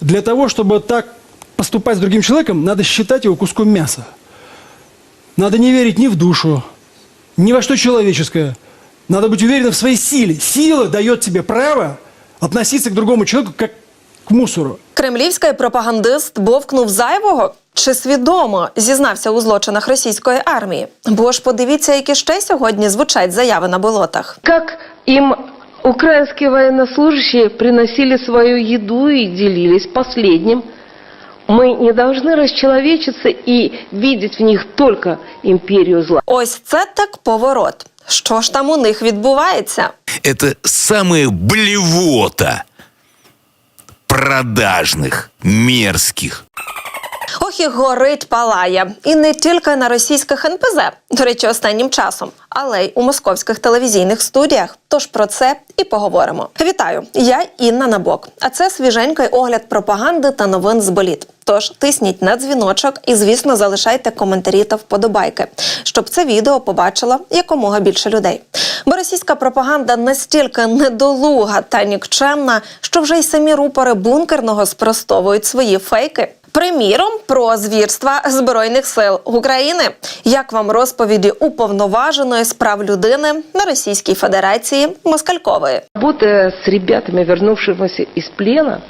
Для того, чтобы так поступать с другим человеком, надо считать его куском мяса. Надо не верить ни в душу, ни во что человеческое. Надо быть уверенным в своей силе. Сила дает тебе право относиться к другому человеку как к мусору. Кремлівський пропагандист бовкнув зайвого чи свідомо зізнався у злочинах російської армії. Бо ж подивіться, які ще сьогодні звучать заяви на болотах. Как им украинские военнослужащие приносили свою еду и делились последним. Мы не должны расчеловечиться и видеть в них только империю зла. Ось це так поворот. Що ж там у них відбувається? Это самая блевота продажных, мерзких, Ох і горить палає. І не тільки на російських НПЗ, до речі, останнім часом, але й у московських телевізійних студіях. Тож про це і поговоримо. Вітаю! Я Інна Набок. А це свіженький огляд пропаганди та новин з боліт. Тож тисніть на дзвіночок і, звісно, залишайте коментарі та вподобайки, щоб це відео побачило якомога більше людей. Бо російська пропаганда настільки недолуга та нікчемна, що вже й самі рупори бункерного спростовують свої фейки. Приміром, про звірства збройних сил України. Як вам розповіді уповноваженої з прав людини на Російській Федерації Москалькової? Работая с ребятами, вернувшимися из плена,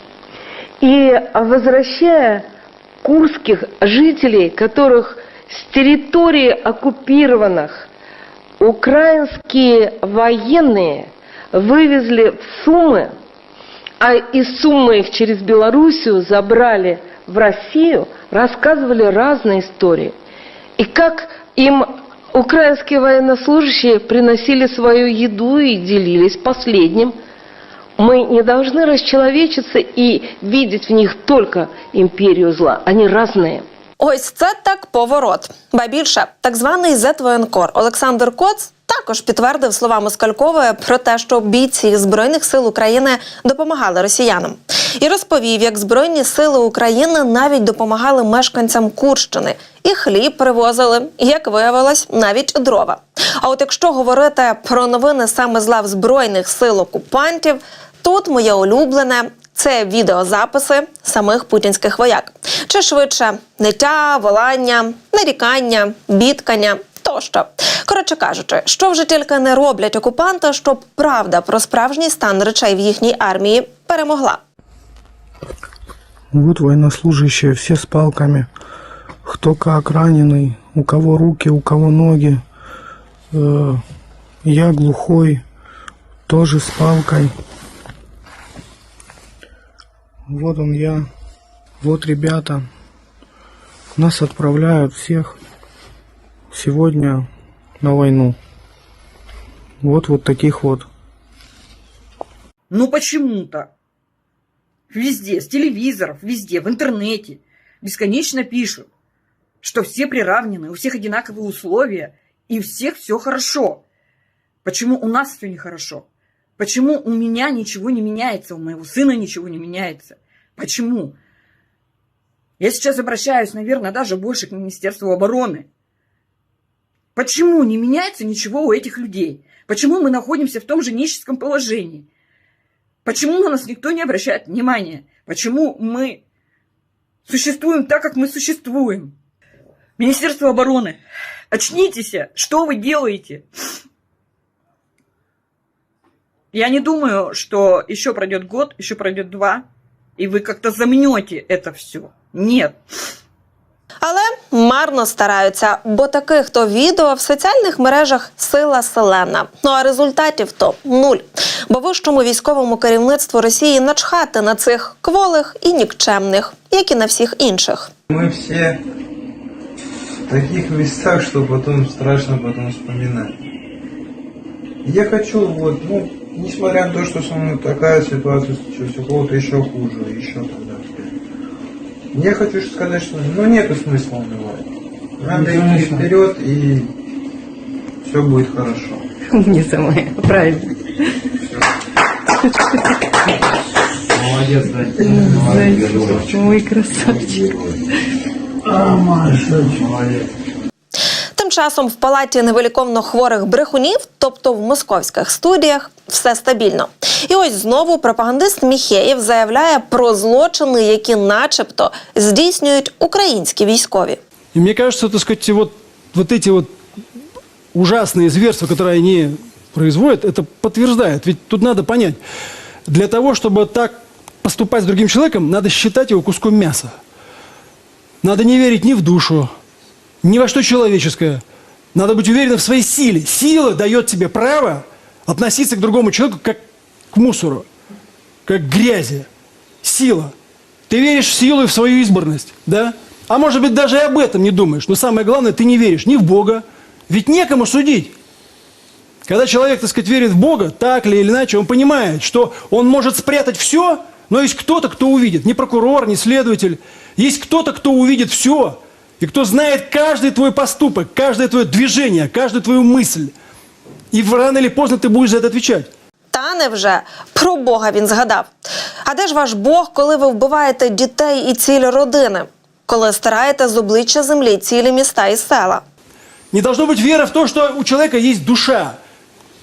и возвращая курских жителей, которых с территории оккупированных украинские военные вывезли в Сумы, а из Сумы их через Белоруссию забрали В Россию, рассказывали разные истории. И как им украинские военнослужащие приносили свою еду и делились последним. Мы не должны расчеловечиться и видеть в них только империю зла. Они разные. Ось це так поворот. Ба більше, так званий зетвоєнкор Олександр Коц також підтвердив слова Москалькової про те, що бійці збройних сил України допомагали росіянам, і розповів, як збройні сили України навіть допомагали мешканцям Курщини і хліб привозили, і як виявилось, навіть дрова. А от якщо говорити про новини саме з лав збройних сил окупантів, тут моє улюблене це відеозаписи самих путінських вояк. Чи швидше ниття, волання, нарікання, бідкання тощо. Коротше кажучи, що вже тільки не роблять окупанти, щоб правда про справжній стан речей в їхній армії перемогла. Вот военнослужащие, все с палками. Кто как раненый, у кого руки, у кого ноги. Э, я глухой, тоже с палкой. Вот он я. Вот ребята. Нас отправляют всех сегодня на войну. Вот вот таких вот. Ну почему-то везде, с телевизоров, везде, в интернете бесконечно пишут, что все приравнены, у всех одинаковые условия, и у всех все хорошо. Почему у нас все нехорошо? Почему у меня ничего не меняется, у моего сына ничего не меняется? Почему? Я сейчас обращаюсь, наверное, даже больше к Министерству обороны. Почему не меняется ничего у этих людей? Почему мы находимся в том же нищенском положении? Почему на нас никто не обращает внимания? Почему мы существуем так, как мы существуем? Министерство обороны, очнитесь! Что вы делаете? Я не думаю, что еще пройдет год, еще пройдет два, и вы как-то замнете это все. Нет. Але марно стараються, бо таких то відео в соціальних мережах сила селена. Ну а результатів то нуль. Бо вищому військовому керівництву Росії начхати на цих кволих і нікчемних, як і на всіх інших. Мы все в таких местах, что потом страшно потом вспоминать. Я хочу вот, ну, несмотря на то, что со мной такая ситуация случилась, у кого-то еще хуже, еще тогда. Я хочу сказать, что ну нету смысла унывать. Надо идти вперед и все будет хорошо. Умница моя, правильно. Молодец, Дань. Ой, красавчик. Молодец. Тим часом в палаті невиліковно хворих брехунів, тобто в московських студіях, все стабільно. І ось знову пропагандист Міхеєв заявляє про злочини, які, начебто, здійснюють українські військові. И мне кажется, так сказать, вот, вот эти вот ужасные зверства, которые они производят, это подтверждает. Ведь тут надо понять, для того, чтобы так поступать с другим человеком, надо считать его куском мяса. Надо не верить ни в душу, ни во что человеческое. Надо быть уверенным в своей силе. Сила дает тебе право относиться к другому человеку как к мусору, как к грязи. Сила. Ты веришь в силу и в свою избранность, да? А может быть, даже и об этом не думаешь. Но самое главное, ты не веришь ни в Бога. Ведь некому судить. Когда человек, так сказать, верит в Бога, так или иначе, он понимает, что он может спрятать все, но есть кто-то, кто увидит. Не прокурор, не следователь. Есть кто-то, кто увидит все И кто знает каждый твой поступок, каждое твое движение, каждую твою мысль. И рано или поздно ты будешь за это отвечать. Та невже про Бога він згадав. А де ж ваш Бог, коли ви вбиваєте дітей і цілі родини? Коли стираєте з обличчя землі цілі міста і села? Не должно быть веры в то, что у человека есть душа.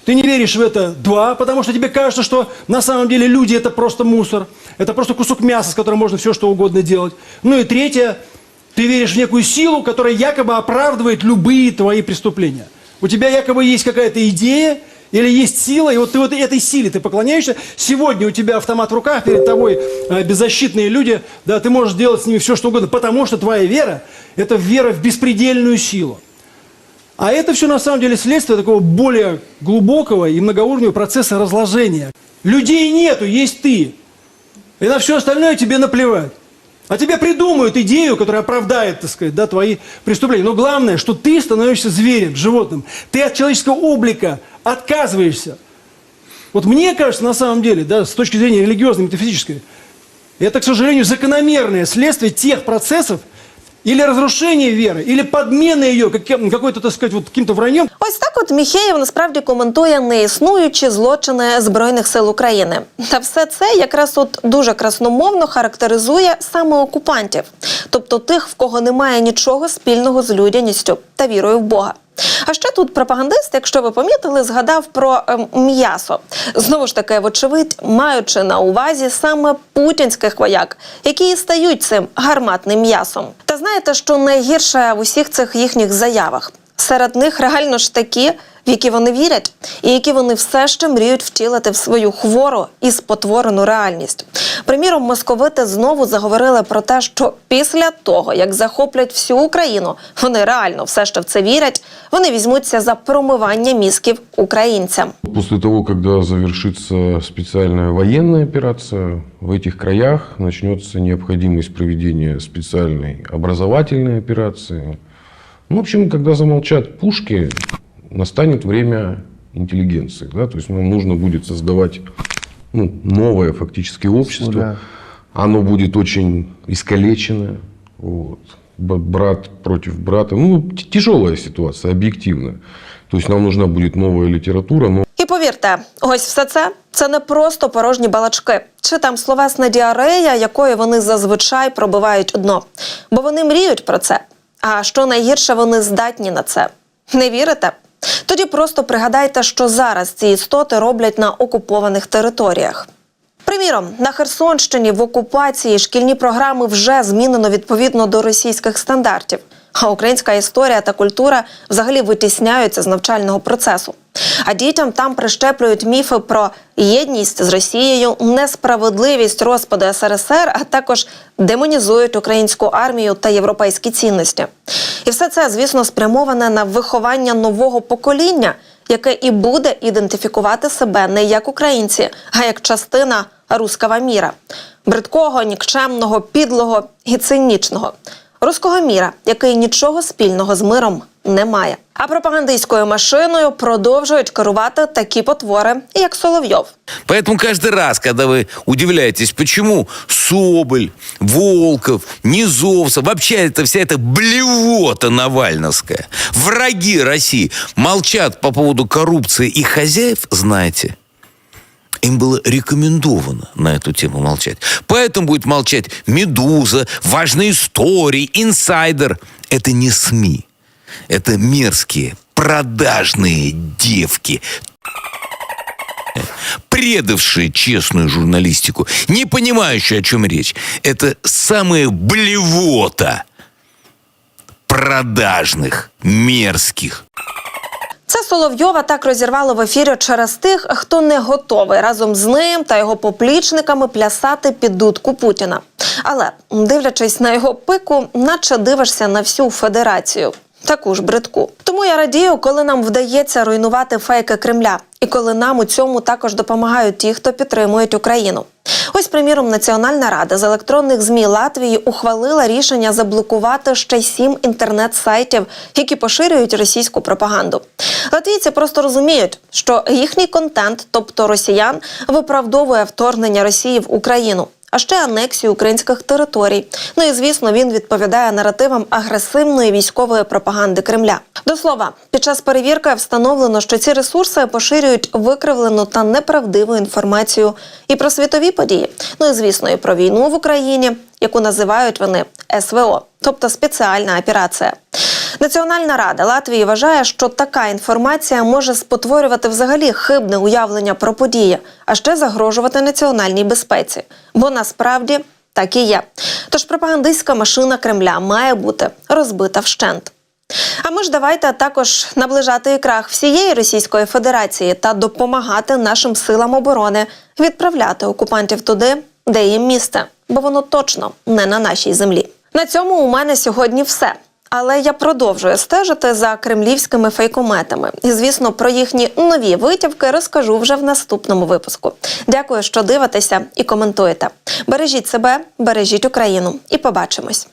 Ты не веришь в это, два, потому что тебе кажется, что на самом деле люди это просто мусор, это просто кусок мяса, с которым можно все что угодно делать. Ну и третье, ты веришь в некую силу, которая якобы оправдывает любые твои преступления. У тебя якобы есть какая-то идея или есть сила, и вот ты вот этой силе ты поклоняешься. Сегодня у тебя автомат в руках, перед тобой э, беззащитные люди, да, ты можешь делать с ними все что угодно, потому что твоя вера – это вера в беспредельную силу. А это все на самом деле следствие такого более глубокого и многоуровневого процесса разложения. Людей нету, есть ты. И на все остальное тебе наплевать. А тебе придумают идею, которая оправдает, так сказать, да, твои преступления. Но главное, что ты становишься зверем, животным. Ты от человеческого облика отказываешься. Вот мне кажется, на самом деле, да, с точки зрения религиозной, метафизической, это, к сожалению, закономерное следствие тех процессов, или розрушення веры, или подмена каким- какой-то, так сказать, вот каким-то враньем, Ось так от Міхеєв насправді коментує неіснуючі злочини Збройних сил України. Та все це якраз от дуже красномовно характеризує саме окупантів, тобто тих, в кого немає нічого спільного з людяністю та вірою в Бога. А ще тут пропагандист, якщо ви помітили, згадав про ем, м'ясо. Знову ж таки, вочевидь, маючи на увазі саме путінських вояк, які і стають цим гарматним м'ясом. Та знаєте, що найгірше в усіх цих їхніх заявах? Серед них реально ж такі, в які вони вірять, і які вони все ще мріють втілити в свою хвору і спотворену реальність. Приміром, московити знову заговорили про те, що після того, як захоплять всю Україну, вони реально все ще в це вірять. Вони візьмуться за промивання мізків українцям. После того, когда завершится специальная военная операция, в этих краях начнется необходимость проведения специальной образовательной операции. Ну, в общем, когда замолчат пушки, настанет время интеллигенции. Да? То есть нам нужно будет создавать ну, новое фактически общество. Оно будет очень искалечено. Вот. Брат против брата. Ну, тяжелая ситуация, объективно. То есть нам нужна будет новая литература, но І повірте, ось все це це не просто порожні балачки, чи там словесна діарея, якою вони зазвичай пробивають дно. Бо вони мріють про це. А що найгірше, вони здатні на це. Не вірите? Тоді просто пригадайте, що зараз ці істоти роблять на окупованих територіях. Приміром, на Херсонщині в окупації шкільні програми вже змінено відповідно до російських стандартів. А українська історія та культура взагалі витісняються з навчального процесу. А дітям там прищеплюють міфи про єдність з Росією, несправедливість розпаду СРСР, а також демонізують українську армію та європейські цінності. І все це, звісно, спрямоване на виховання нового покоління, яке і буде ідентифікувати себе не як українці, а як частина руского міра бридкого, нікчемного, підлого і цинічного. Руського міра, який нічого спільного з миром не має. А пропагандистською машиною продовжують керувати такі потвори, як Соловйов. Поэтому каждый раз, когда вы удивляетесь, почему Соболь, Волков, Низовцев, вообще это вся эта блевота навальновская, враги России молчат по поводу коррупции и хозяев, знаете, им было рекомендовано на эту тему молчать. Поэтому будет молчать «Медуза», «Важные истории», «Инсайдер». Это не СМИ. Это мерзкие, продажные девки, предавшие честную журналистику, не понимающие, о чем речь. Это самые блевота продажных, мерзких, Це Соловйова так розірвало в ефірі через тих, хто не готовий разом з ним та його поплічниками плясати під дудку Путіна. Але дивлячись на його пику, наче дивишся на всю федерацію. Таку ж бридку. Тому я радію, коли нам вдається руйнувати фейки Кремля, і коли нам у цьому також допомагають ті, хто підтримують Україну. Ось, приміром, Національна рада з електронних змі Латвії ухвалила рішення заблокувати ще сім інтернет-сайтів, які поширюють російську пропаганду. Латвійці просто розуміють, що їхній контент, тобто росіян, виправдовує вторгнення Росії в Україну. А ще анексію українських територій. Ну і звісно, він відповідає наративам агресивної військової пропаганди Кремля. До слова, під час перевірки встановлено, що ці ресурси поширюють викривлену та неправдиву інформацію і про світові події. Ну і звісно, і про війну в Україні, яку називають вони СВО, тобто спеціальна операція. Національна рада Латвії вважає, що така інформація може спотворювати взагалі хибне уявлення про події, а ще загрожувати національній безпеці. Бо насправді так і є. Тож пропагандистська машина Кремля має бути розбита вщент. А ми ж давайте також наближати крах всієї Російської Федерації та допомагати нашим силам оборони відправляти окупантів туди, де їм місце, бо воно точно не на нашій землі. На цьому у мене сьогодні все. Але я продовжую стежити за кремлівськими фейкометами. І звісно, про їхні нові витівки розкажу вже в наступному випуску. Дякую, що дивитеся і коментуєте. Бережіть себе, бережіть Україну, і побачимось.